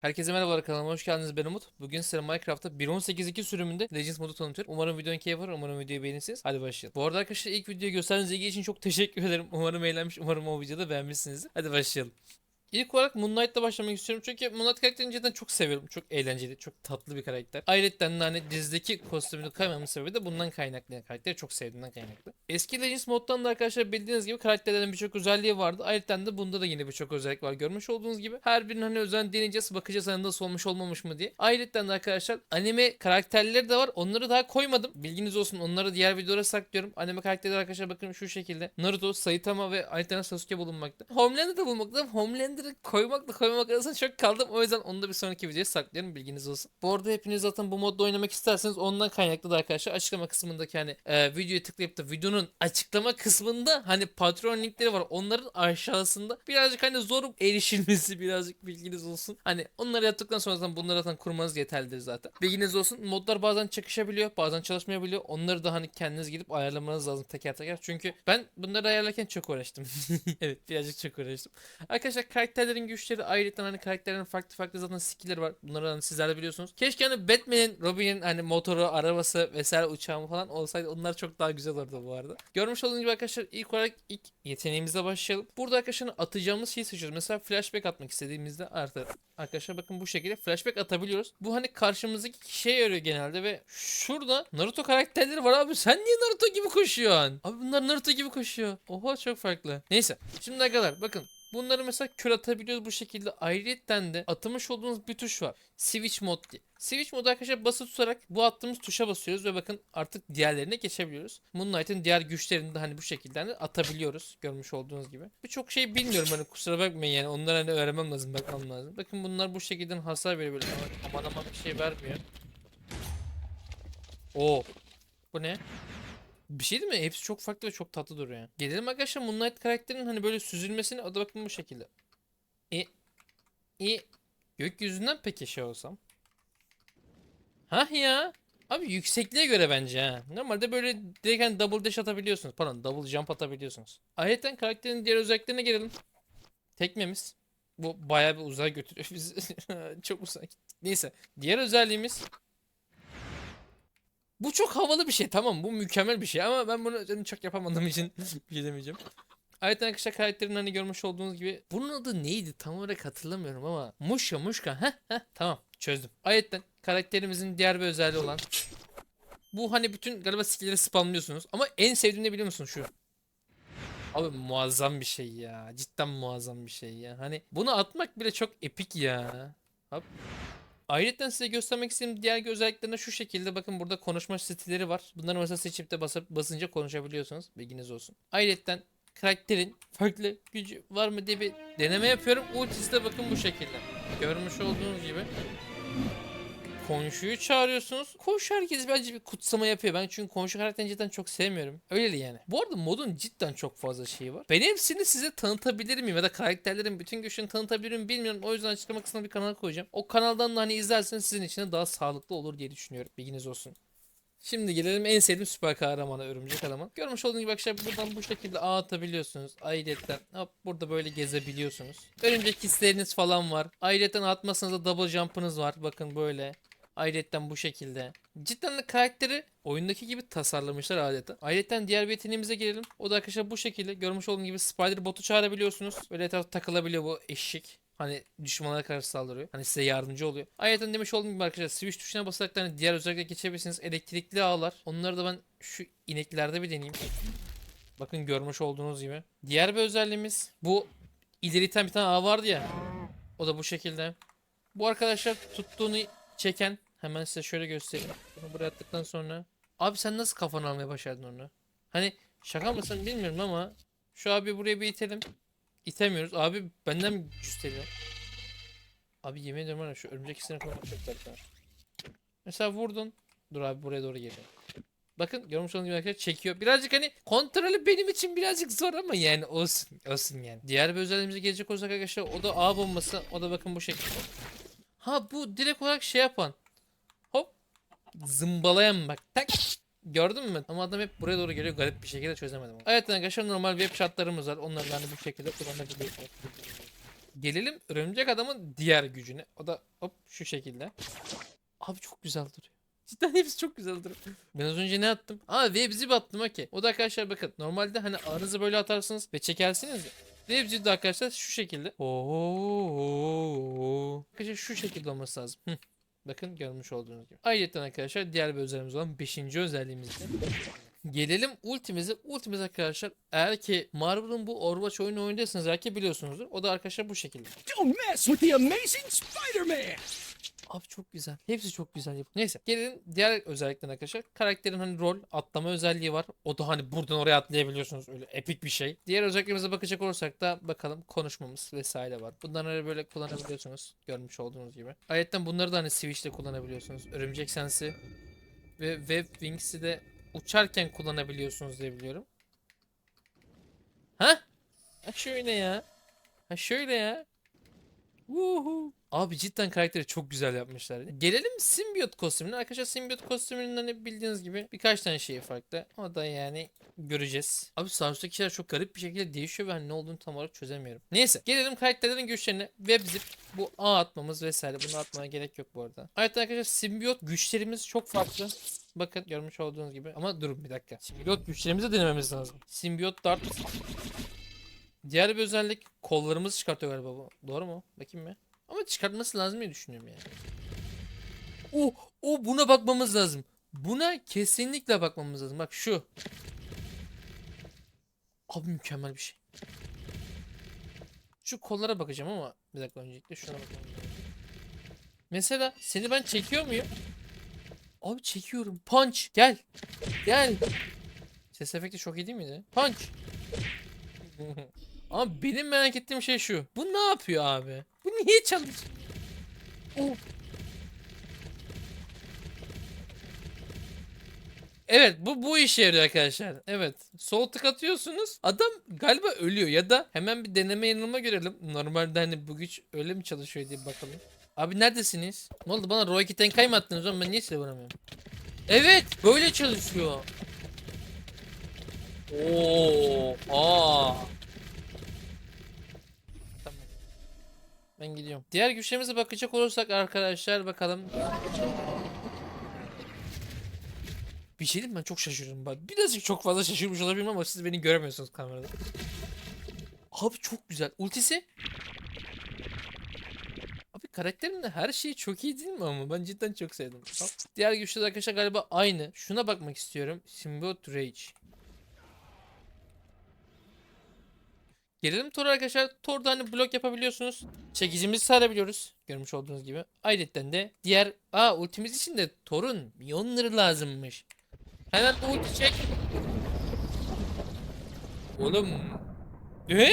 Herkese merhabalar kanalıma hoş geldiniz ben Umut. Bugün size Minecraft'ta 1.18.2 sürümünde Legends modu tanıtıyorum. Umarım videonun keyif var, umarım videoyu beğenirsiniz. Hadi başlayalım. Bu arada arkadaşlar ilk videoyu gösterdiğiniz için çok teşekkür ederim. Umarım eğlenmiş, umarım o videoda beğenmişsinizdir. Hadi başlayalım. İlk olarak Moonlight'la başlamak istiyorum çünkü Moonlight karakterini cidden çok seviyorum. Çok eğlenceli, çok tatlı bir karakter. Ayrıca de hani dizdeki kostümünü kaymamın sebebi de bundan kaynaklı. Karakteri çok sevdiğimden kaynaklı. Eski Legends moddan da arkadaşlar bildiğiniz gibi karakterlerin birçok özelliği vardı. Ayrıca de bunda da yine birçok özellik var. Görmüş olduğunuz gibi her birinin hani özen deneyeceğiz, bakacağız hani nasıl olmuş olmamış mı diye. Ayrıca de arkadaşlar anime karakterleri de var. Onları daha koymadım. Bilginiz olsun. Onları diğer videolara saklıyorum. Anime karakterleri arkadaşlar bakın şu şekilde. Naruto, Saitama ve ayrıca Sasuke bulunmakta. Homelander'da bulunmakta. Homelander'ı koymakla koymamak arasında çok kaldım. O yüzden onu da bir sonraki videoya saklıyorum. Bilginiz olsun. Bu arada hepiniz zaten bu modda oynamak isterseniz ondan kaynaklı da arkadaşlar açıklama kısmındaki hani e, videoyu tıklayıp da videonun açıklama kısmında hani patron linkleri var. Onların aşağısında birazcık hani zor erişilmesi birazcık bilginiz olsun. Hani onları yaptıktan sonra zaten bunları zaten kurmanız yeterlidir zaten. Bilginiz olsun. Modlar bazen çakışabiliyor, bazen çalışmayabiliyor. Onları da hani kendiniz gidip ayarlamanız lazım teker teker. Çünkü ben bunları ayarlarken çok uğraştım. evet birazcık çok uğraştım. Arkadaşlar karakterlerin güçleri ayrıca hani karakterlerin farklı farklı zaten skill'leri var. Bunları hani sizler de biliyorsunuz. Keşke hani Batman'in, Robin'in hani motoru, arabası vesaire uçağı falan olsaydı onlar çok daha güzel olurdu bu arada. Görmüş olduğunuz gibi arkadaşlar ilk olarak ilk yeteneğimize başlayalım. Burada arkadaşlar atacağımız şeyi seçiyoruz. Mesela flashback atmak istediğimizde artık arkadaşlar bakın bu şekilde flashback atabiliyoruz. Bu hani karşımızdaki kişiye yarıyor genelde ve şurada Naruto karakterleri var abi. Sen niye Naruto gibi koşuyorsun? Abi bunlar Naruto gibi koşuyor. Oha çok farklı. Neyse. Şimdi arkadaşlar bakın Bunları mesela kör atabiliyoruz bu şekilde. Ayrıyetten de atamış olduğumuz bir tuş var. Switch mod diye. Switch modu arkadaşlar basılı tutarak bu attığımız tuşa basıyoruz ve bakın artık diğerlerine geçebiliyoruz. Moonlight'ın diğer güçlerini de hani bu şekilde hani atabiliyoruz. Görmüş olduğunuz gibi. Birçok şey bilmiyorum hani kusura bakmayın yani onları hani öğrenmem lazım bakmam lazım. Bakın bunlar bu şekilde hasar veriyor böyle aman aman bir şey vermiyor. Oo. Bu ne? Bir şey değil mi? Hepsi çok farklı ve çok tatlı duruyor. Gelelim arkadaşlar Moonlight karakterinin hani böyle süzülmesini da bakın bu şekilde. E, e, gökyüzünden peki şey olsam. Hah ya. Abi yüksekliğe göre bence ha. Normalde böyle direkt hani double dash atabiliyorsunuz. Pardon double jump atabiliyorsunuz. Ayrıca karakterin diğer özelliklerine gelelim. Tekmemiz. Bu bayağı bir uzay götürüyor bizi. çok uzak. Neyse. Diğer özelliğimiz bu çok havalı bir şey tamam bu mükemmel bir şey ama ben bunu yani çok yapamadığım için bir şey demeyeceğim. Ayrıca arkadaşlar karakterin hani görmüş olduğunuz gibi bunun adı neydi tam olarak hatırlamıyorum ama Muşka Muşka heh heh tamam çözdüm. Ayrıca karakterimizin diğer bir özelliği olan bu hani bütün galiba skill'leri spamlıyorsunuz ama en sevdiğim ne biliyor musun şu? Abi muazzam bir şey ya. Cidden muazzam bir şey ya. Hani bunu atmak bile çok epik ya. Hop. Ayrıca size göstermek istediğim diğer özelliklerine şu şekilde bakın burada konuşma stilleri var. Bunları mesela seçip de basıp basınca konuşabiliyorsunuz. Bilginiz olsun. Ayrıca karakterin farklı gücü var mı diye bir deneme yapıyorum. Ultisi de bakın bu şekilde. Görmüş olduğunuz gibi. Komşuyu çağırıyorsunuz. Komşu herkes bence bir kutsama yapıyor. Ben çünkü komşu karakterini cidden çok sevmiyorum. Öyle yani. Bu arada modun cidden çok fazla şeyi var. Ben hepsini size tanıtabilir miyim? Ya da karakterlerin bütün güçlerini tanıtabilir miyim bilmiyorum. O yüzden açıklama kısmına bir kanal koyacağım. O kanaldan da hani izlerseniz sizin için de daha sağlıklı olur diye düşünüyorum. Bilginiz olsun. Şimdi gelelim en sevdiğim süper kahramana örümcek adama. Görmüş olduğunuz gibi arkadaşlar buradan bu şekilde ağ atabiliyorsunuz. Ayrıca hop burada böyle gezebiliyorsunuz. Örümcek hisleriniz falan var. Ayrıca atmasanız da double jump'ınız var. Bakın böyle. Ayrıca bu şekilde. Cidden de karakteri oyundaki gibi tasarlamışlar adeta. Ayrıca diğer bir yeteneğimize gelelim. O da arkadaşlar bu şekilde. Görmüş olduğunuz gibi spider botu çağırabiliyorsunuz. Böyle etrafta takılabiliyor bu eşek. Hani düşmanlara karşı saldırıyor. Hani size yardımcı oluyor. Ayrıca demiş olduğum gibi arkadaşlar switch tuşuna basarak hani diğer özellikle geçebilirsiniz. Elektrikli ağlar. Onları da ben şu ineklerde bir deneyeyim. Bakın görmüş olduğunuz gibi. Diğer bir özelliğimiz bu ileri iten bir tane ağ vardı ya. O da bu şekilde. Bu arkadaşlar tuttuğunu çeken hemen size şöyle göstereyim. Bunu buraya attıktan sonra. Abi sen nasıl kafanı almaya başardın onu? Hani şaka mısın bilmiyorum ama şu abi buraya bir itelim. İtemiyoruz. Abi benden güçleniyor? Abi yemin ediyorum ya şu örümcek hissini çok tatlı. Mesela vurdun. Dur abi buraya doğru geliyor. Bakın görmüş olduğunuz gibi arkadaşlar çekiyor. Birazcık hani kontrolü benim için birazcık zor ama yani olsun. Olsun yani. Diğer bir özelliğimize gelecek olursak arkadaşlar o da A bombası. O da bakın bu şekilde. Ha bu direkt olarak şey yapan. Zımbalayan bak. Tak. Gördün mü? Ama adam hep buraya doğru geliyor. Garip bir şekilde çözemedim. Evet arkadaşlar normal web chatlarımız var. Onları da hani bu şekilde kullanabiliyorsunuz. Gelelim örümcek adamın diğer gücüne. O da hop şu şekilde. Abi çok güzel duruyor. Cidden hepsi çok güzel duruyor. Ben az önce ne attım? Aa web zip attım okey. O da arkadaşlar bakın normalde hani ağınızı böyle atarsınız ve çekersiniz ya. Web de arkadaşlar şu şekilde. Oo. Arkadaşlar şu şekilde olması lazım. Bakın görmüş olduğunuz gibi. Ayrıca arkadaşlar diğer bir özelliğimiz olan 5. özelliğimizde. Gelelim ultimize. Ultimiz arkadaşlar eğer ki Marvel'ın bu Overwatch oyunu oynuyorsanız belki biliyorsunuzdur. O da arkadaşlar bu şekilde. Don't mess with the amazing Spider-Man! Abi çok güzel. Hepsi çok güzel yapı. Neyse gelelim diğer özelliklerine arkadaşlar. Karakterin hani rol atlama özelliği var. O da hani buradan oraya atlayabiliyorsunuz. Öyle epik bir şey. Diğer özelliklerimize bakacak olursak da bakalım konuşmamız vesaire var. Bunları böyle kullanabiliyorsunuz. Görmüş olduğunuz gibi. Ayrıca bunları da hani Switch'te kullanabiliyorsunuz. Örümcek Sensi ve Web Wings'i de uçarken kullanabiliyorsunuz diye biliyorum. Ha? Ha şöyle ya. Ha şöyle ya. Abi cidden karakteri çok güzel yapmışlar. Gelelim simbiyot kostümüne. Arkadaşlar simbiyot kostümünün hani bildiğiniz gibi birkaç tane şeyi farklı. O da yani göreceğiz. Abi Sars'taki şeyler çok garip bir şekilde değişiyor ve hani ne olduğunu tam olarak çözemiyorum. Neyse gelelim karakterlerin güçlerine. Web zip bu ağ atmamız vesaire. Bunu atmaya gerek yok bu arada. Ayrıca arkadaşlar simbiyot güçlerimiz çok farklı. Bakın görmüş olduğunuz gibi. Ama durun bir dakika. Simbiyot güçlerimizi denememiz lazım. Simbiyot dart. Diğer bir özellik kollarımızı çıkartıyor galiba bu. Doğru mu? Bakayım mı? Ama çıkartması lazım diye düşünüyorum yani. O, o buna bakmamız lazım. Buna kesinlikle bakmamız lazım. Bak şu. Abi mükemmel bir şey. Şu kollara bakacağım ama bir dakika öncelikle şuna bakalım. Mesela seni ben çekiyor muyum? Abi çekiyorum. Punch gel. Gel. Ses efekti çok iyi değil miydi? Punch. Ama benim merak ettiğim şey şu. Bu ne yapıyor abi? Bu niye çalışıyor? Oh. Evet bu bu işe yarıyor arkadaşlar. Evet. Sol tık atıyorsunuz. Adam galiba ölüyor ya da hemen bir deneme yanılma görelim. Normalde hani bu güç öyle mi çalışıyor diye bakalım. Abi neredesiniz? Ne oldu bana Roy Tenkay mı attınız oğlum ben niye size vuramıyorum? Evet böyle çalışıyor. Oo, aa. Ben gidiyorum. Diğer güçlerimize bakacak olursak arkadaşlar bakalım. Bir şey diyeyim ben çok şaşırıyorum. Birazcık çok fazla şaşırmış olabilirim ama siz beni göremiyorsunuz kamerada. Abi çok güzel. Ultisi. Abi karakterin her şeyi çok iyi değil mi ama ben cidden çok sevdim. Diğer güçler arkadaşlar galiba aynı. Şuna bakmak istiyorum. Symbiote Rage. Gelelim Thor'a arkadaşlar. Thor'da hani blok yapabiliyorsunuz. Çekicimizi sarabiliyoruz. Görmüş olduğunuz gibi. Ayrıca de diğer... Aa ultimiz için de Thor'un milyonları lazımmış. Hemen ulti çek. Oğlum. Ne?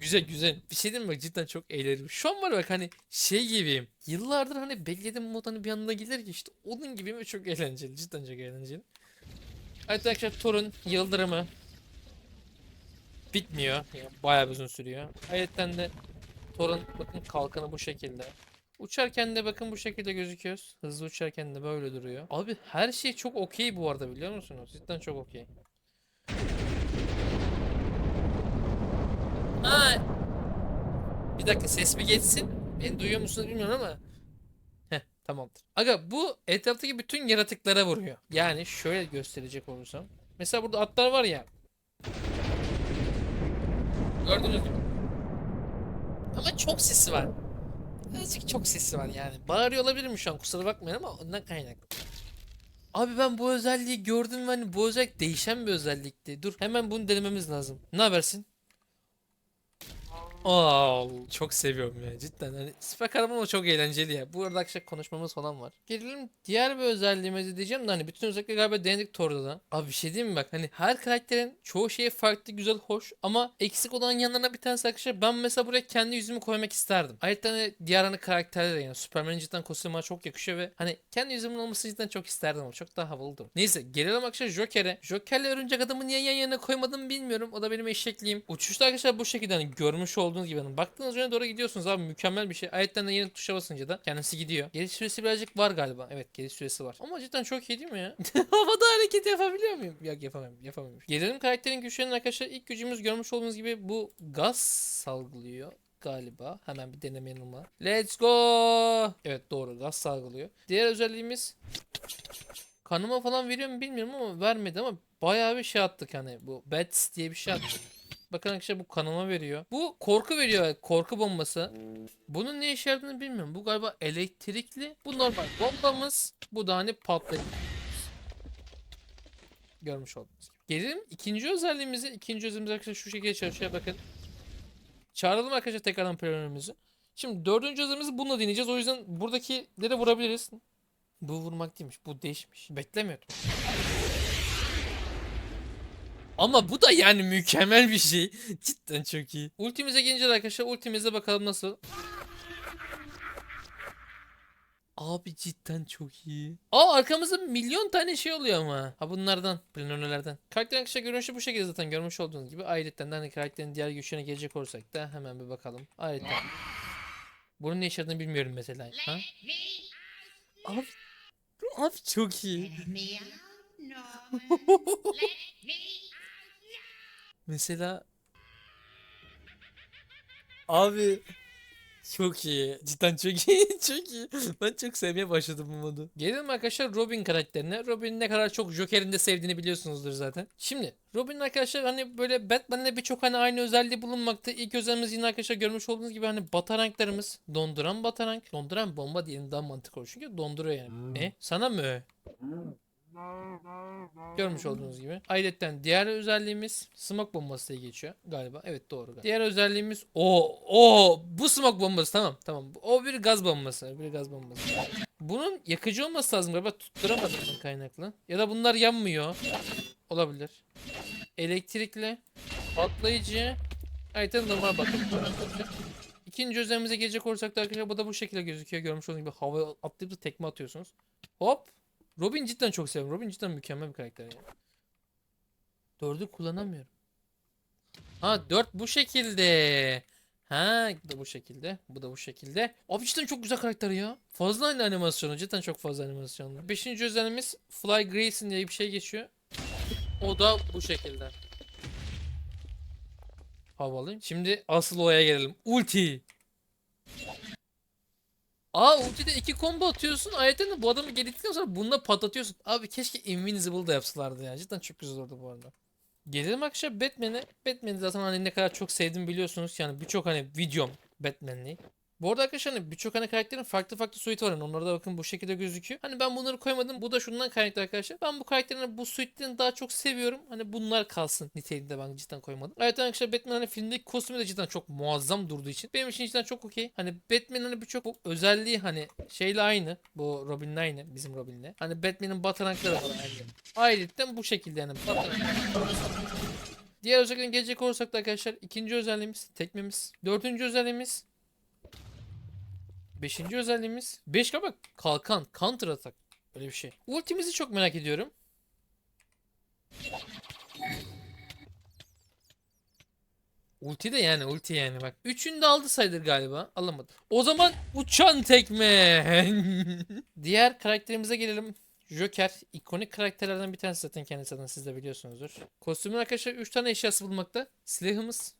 Güzel güzel. Bir şey mi? Cidden çok eğlenceli. Şu an var bak hani şey gibiyim. Yıllardır hani beklediğim mod hani bir anda gelir ki işte onun gibi ve çok eğlenceli. Cidden çok eğlenceli. Evet arkadaşlar Thor'un yıldırımı bitmiyor. Yani bayağı bir uzun sürüyor. Ayrıca de Thor'un bakın kalkanı bu şekilde. Uçarken de bakın bu şekilde gözüküyoruz. Hızlı uçarken de böyle duruyor. Abi her şey çok okey bu arada biliyor musunuz? Cidden çok okey. Ha. Bir dakika ses mi geçsin? Beni duyuyor musunuz bilmiyorum ama. Heh tamamdır. Aga bu etraftaki bütün yaratıklara vuruyor. Yani şöyle gösterecek olursam. Mesela burada atlar var ya. Gördünüz mü? Ama çok sesi var. Azıcık çok sesi var yani. Bağırıyor olabilirim şu an kusura bakmayın ama ondan kaynaklı. Abi ben bu özelliği gördüm ve hani bu özellik değişen bir özellikti. Dur hemen bunu denememiz lazım. Ne habersin? Aa, çok seviyorum ya cidden. Hani süper kahraman ama çok eğlenceli ya. Bu arada akşam konuşmamız falan var. Gelelim diğer bir özelliğimize diyeceğim de hani bütün özellikleri galiba denedik Thor'da da. Abi bir şey diyeyim mi bak hani her karakterin çoğu şeyi farklı güzel hoş ama eksik olan yanlarına bir tanesi arkadaşlar ben mesela buraya kendi yüzümü koymak isterdim. Ayrıca hani diğer hani karakterler yani Superman'in cidden kostümü çok yakışıyor ve hani kendi yüzümün olması cidden çok isterdim ama çok daha havalıdır. Neyse gelelim arkadaşlar Joker'e. Joker'le örümcek adamı niye yan yana koymadım bilmiyorum. O da benim eşekliğim. Uçuşta arkadaşlar bu şekilde hani görmüş olduğunuz gibi baktığınız yöne doğru gidiyorsunuz abi mükemmel bir şey. Ayetten de yeni tuşa basınca da kendisi gidiyor. Geliş süresi birazcık var galiba. Evet geliş süresi var. Ama cidden çok iyi değil mi ya? Havada hareket yapabiliyor muyum? Yok yapamıyorum. Yapamıyorum. Gelelim karakterin güçlerine arkadaşlar. ilk gücümüz görmüş olduğunuz gibi bu gaz salgılıyor. galiba. Hemen bir deneme yanılma. Let's go. Evet doğru gaz salgılıyor. Diğer özelliğimiz kanıma falan veriyor mu bilmiyorum ama vermedi ama bayağı bir şey attık hani bu bats diye bir şey attık. Bakın arkadaşlar bu kanıma veriyor. Bu korku veriyor. Korku bombası. Bunun ne işe yaradığını bilmiyorum. Bu galiba elektrikli. Bu normal bombamız. Bu da hani patlayıcı. Görmüş oldunuz. Gelelim ikinci özelliğimize. İkinci özelliğimiz arkadaşlar şu şekilde çalışıyor. Bakın. Çağıralım arkadaşlar tekrardan planörümüzü. Şimdi dördüncü özelliğimizi bununla deneyeceğiz. O yüzden buradakileri vurabiliriz. Bu vurmak değilmiş. Bu değişmiş. Beklemiyordum. Ama bu da yani mükemmel bir şey. Cidden çok iyi. Ultimize gelince arkadaşlar ultimize bakalım nasıl. Abi cidden çok iyi. Aa arkamızda milyon tane şey oluyor ama. Ha bunlardan, planörlerden. Karakter arkadaşlar görünüşü bu şekilde zaten görmüş olduğunuz gibi. Ayrıca hani karakterin diğer güçlerine gelecek olursak da hemen bir bakalım. Ayrıca bunun ne işe yaradığını bilmiyorum mesela. Ha? Abi, abi çok iyi. Mesela Abi çok iyi. Cidden çok iyi. çok iyi. Ben çok sevmeye başladım bu modu. Gelelim arkadaşlar Robin karakterine. Robin'in ne kadar çok Joker'in de sevdiğini biliyorsunuzdur zaten. Şimdi Robin arkadaşlar hani böyle Batman'le birçok hani aynı özelliği bulunmakta. İlk özelliğimiz yine arkadaşlar görmüş olduğunuz gibi hani bataranklarımız. Donduran batarank. Donduran bomba diyelim daha mantıklı olur. Çünkü donduruyor yani. Ne? Sana mı? Görmüş olduğunuz gibi. Ayrıca diğer özelliğimiz smoke bombası diye geçiyor galiba. Evet doğru. Galiba. Diğer özelliğimiz o o bu smoke bombası tamam tamam. O bir gaz bombası. Bir gaz bombası. Bunun yakıcı olması lazım galiba tutturamadım kaynaklı. Ya da bunlar yanmıyor. Olabilir. Elektrikli, patlayıcı, ayrıca normal patlayıcı. İkinci özelliğimize gelecek olursak da arkadaşlar bu da bu şekilde gözüküyor. Görmüş olduğunuz gibi havaya atlayıp da tekme atıyorsunuz. Hop. Robin cidden çok seviyorum. Robin cidden mükemmel bir karakter ya. Dördü kullanamıyorum. Ha dört bu şekilde. Ha bu da bu şekilde. Bu da bu şekilde. Abi cidden çok güzel karakter ya. Fazla aynı animasyonu. Cidden çok fazla animasyonlu. Beşinci özelliğimiz Fly Grayson diye bir şey geçiyor. O da bu şekilde. Havalı. Şimdi asıl olaya gelelim. Ulti. Aa ultide iki combo atıyorsun. De bu adamı geldikten sonra bununla patlatıyorsun. Abi keşke Invincible da yapsalardı ya. Cidden çok güzel oldu bu arada. Gelelim arkadaşlar Batman'e. Batman'i zaten hani ne kadar çok sevdim biliyorsunuz. Yani birçok hani videom Batman'li. Bu arada arkadaşlar hani birçok hani karakterin farklı farklı suite'i var. Yani onlara da bakın bu şekilde gözüküyor. Hani ben bunları koymadım. Bu da şundan kaynaklı arkadaşlar. Ben bu karakterin hani bu suite'lerini daha çok seviyorum. Hani bunlar kalsın niteliğinde ben cidden koymadım. Evet arkadaşlar Batman hani filmdeki kostümü de cidden çok muazzam durduğu için. Benim için cidden çok okey. Hani Batman'in hani birçok bu özelliği hani şeyle aynı. Bu Robin'le aynı. Bizim Robin'le. Hani Batman'in batarankları var aynı. Ayrıca bu şekilde yani. Diğer özelliklerine gelecek olursak da arkadaşlar ikinci özelliğimiz tekmemiz. Dördüncü özelliğimiz Beşinci özelliğimiz 5 bak kalkan counter atak öyle bir şey. Ultimizi çok merak ediyorum. Ulti de yani ulti yani bak. Üçünü de aldı sayılır galiba. Alamadı. O zaman uçan tekme. Diğer karakterimize gelelim. Joker ikonik karakterlerden bir tanesi zaten kendisi zaten siz de biliyorsunuzdur. Kostümün arkadaşlar 3 tane eşyası bulunmakta. Silahımız.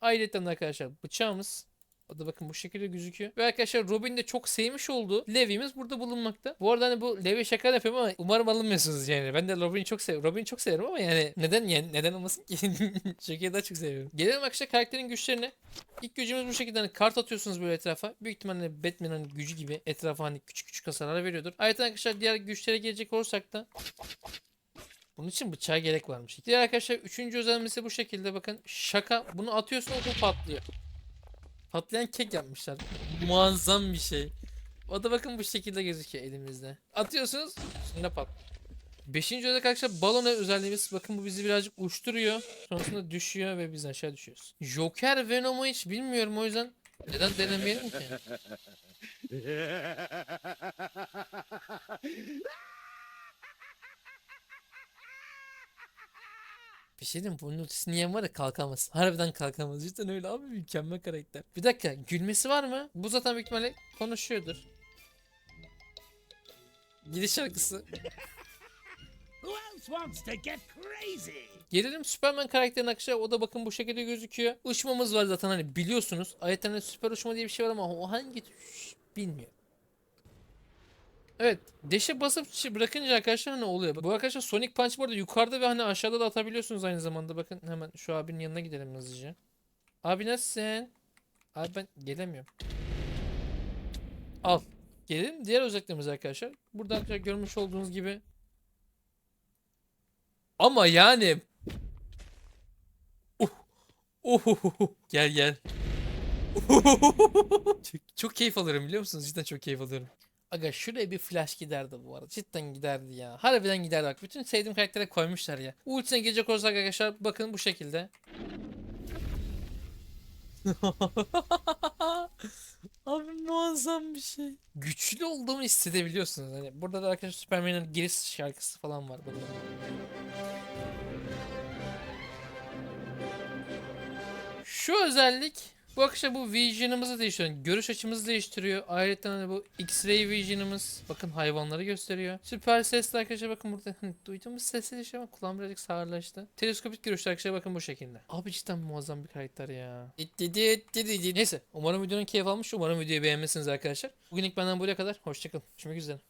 Ayrıca arkadaşlar bıçağımız. O da bakın bu şekilde gözüküyor. Ve arkadaşlar Robin de çok sevmiş olduğu Levi'miz burada bulunmakta. Bu arada hani bu Levi şaka yapıyorum ama umarım alınmıyorsunuz yani. Ben de Robin'i çok seviyorum. Robin'i çok severim ama yani neden yani neden olmasın ki? Şakayı daha çok seviyorum. Gelelim arkadaşlar karakterin güçlerine. İlk gücümüz bu şekilde hani kart atıyorsunuz böyle etrafa. Büyük ihtimalle Batman'ın hani gücü gibi etrafa hani küçük küçük hasarlar veriyordur. Ayrıca arkadaşlar diğer güçlere gelecek olursak da bunun için bıçağa gerek varmış. Diğer arkadaşlar üçüncü özelliğimiz bu şekilde bakın. Şaka bunu atıyorsun o patlıyor. Patlayan kek yapmışlar. Muazzam bir şey. O da bakın bu şekilde gözüküyor elimizde. Atıyorsunuz üstünde pat. Beşinci özellik arkadaşlar balon özelliğimiz. Bakın bu bizi birazcık uçturuyor. Sonrasında düşüyor ve biz aşağı düşüyoruz. Joker Venom'u hiç bilmiyorum o yüzden neden denemeyelim ki? Bir şey diyeyim bunun ultisini yiyen var ya kalkamaz. Harbiden kalkamaz. Cidden öyle abi mükemmel karakter. Bir dakika gülmesi var mı? Bu zaten büyük ihtimalle konuşuyordur. Gidiş şarkısı. Gelelim Superman karakterine arkadaşlar. O da bakın bu şekilde gözüküyor. Uçmamız var zaten hani biliyorsunuz. Hani süper uçma diye bir şey var ama o hangi bilmiyorum. Evet. Deşe basıp bırakınca arkadaşlar hani oluyor. Bu arkadaşlar Sonic Punch bu arada yukarıda ve hani aşağıda da atabiliyorsunuz aynı zamanda. Bakın hemen şu abinin yanına gidelim hızlıca. Abi nasılsın? Abi ben gelemiyorum. Al. Gelelim diğer özelliklerimiz arkadaşlar. Burada arkadaşlar görmüş olduğunuz gibi. Ama yani. Uh. Uh. Gel gel. çok, çok keyif alırım biliyor musunuz? Cidden çok keyif alıyorum. Aga şuraya bir flash giderdi bu arada. Cidden giderdi ya. Harbiden giderdi bak. Bütün sevdiğim karaktere koymuşlar ya. Ultisine gelecek olursak arkadaşlar bakın bu şekilde. Abi muazzam bir şey. Güçlü olduğumu hissedebiliyorsunuz. Hani burada da arkadaşlar Superman'in giriş şarkısı falan var. Bakın. Şu özellik bu arkadaşlar bu vision'ımızı değiştiriyor. Görüş açımızı değiştiriyor. Ayrıca hani bu X-ray vision'ımız bakın hayvanları gösteriyor. Süper sesli arkadaşlar bakın burada hani duyduğumuz sesli şey ama kulağım birazcık sağırlaştı. Teleskopik görüşlü arkadaşlar bakın bu şekilde. Abi cidden muazzam bir karakter ya. Neyse umarım videonun keyif almış. Umarım videoyu beğenmişsiniz arkadaşlar. Bugünlük benden buraya kadar. Hoşçakalın. Görüşmek üzere.